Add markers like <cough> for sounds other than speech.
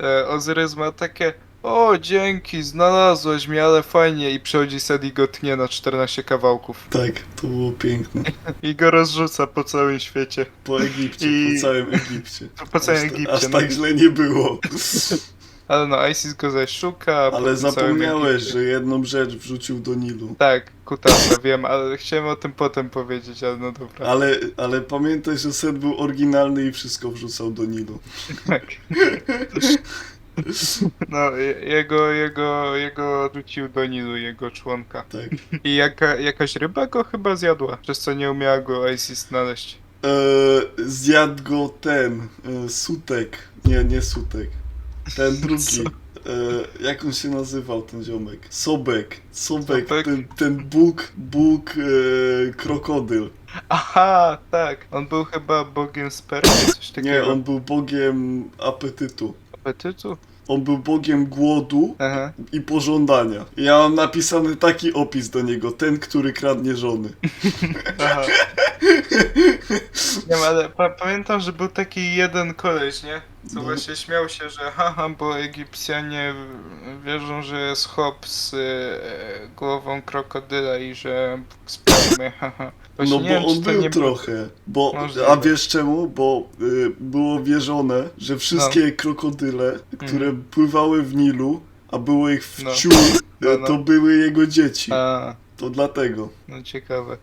e, Ozyrys ma takie o, dzięki, znalazłeś mnie, ale fajnie i przychodzi Sed i go tnie na 14 kawałków. Tak, to było piękne. <laughs> I go rozrzuca po całym świecie. Po Egipcie, I- po całym Egipcie. <laughs> Po całym aż, Egipcie. Aż no. tak źle nie było. <laughs> Ale no, Isis go zaś szuka. po Ale zapomniałeś, że jedną rzecz wrzucił do Nilu. Tak, kutasa, <laughs> wiem, ale chciałem o tym potem powiedzieć, ale no dobra. Ale, ale pamiętaj, że Set był oryginalny i wszystko wrzucał do Nilu. Tak. <laughs> No, je- jego, jego, jego rzucił do Nilu, jego członka. Tak. I jaka, jakaś ryba go chyba zjadła, przez co nie umiała go Isis znaleźć. E, zjadł go ten, e, Sutek. Nie, nie Sutek. Ten drugi. E, jak on się nazywał, ten ziomek? Sobek. Sobek, Sobek? ten, ten Bóg, Bóg e, krokodyl. Aha, tak. On był chyba bogiem spermy, coś takiego. Nie, on był bogiem apetytu. Apetytu? On był bogiem głodu Aha. i pożądania. Ja mam napisany taki opis do niego, ten, który kradnie żony. Aha. <laughs> Nie wiem, ale pa pamiętam, że był taki jeden koleś, nie? Co No. właśnie śmiał się, że haha, bo Egipcjanie w- wierzą, że jest hop z e, głową krokodyla i że spermy, haha. Właśnie No nie bo wiem, on czy to był nie trochę. Bo, Możliwe. a wiesz czemu? Bo y, było wierzone, że wszystkie No. krokodyle, które pływały w Nilu, a było ich No. wciół, No, y, no. to były jego dzieci. A, To dlatego. no ciekawe.